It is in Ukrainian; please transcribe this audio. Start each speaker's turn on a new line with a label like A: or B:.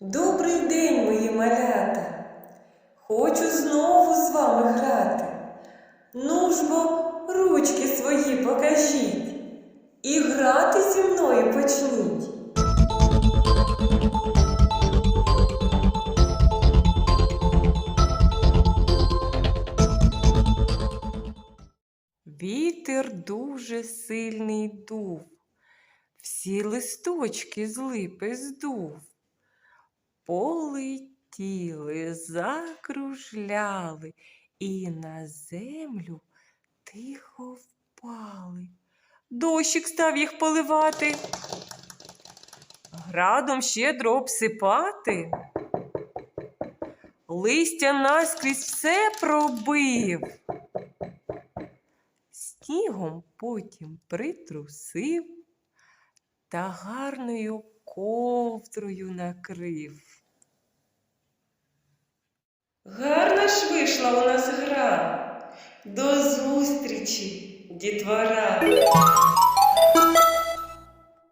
A: Добрий день, мої малята! Хочу знову з вами грати. Ну ж бо ручки свої покажіть і грати зі мною почніть. Вітер дуже сильний дув, всі листочки з липи здув. Полетіли, закружляли і на землю тихо впали. Дощик став їх поливати, градом щедро обсипати. Листя наскрізь все пробив. Снігом потім притрусив та гарною ковдрою накрив. Гарна ж вийшла у нас гра. До зустрічі, дітвора!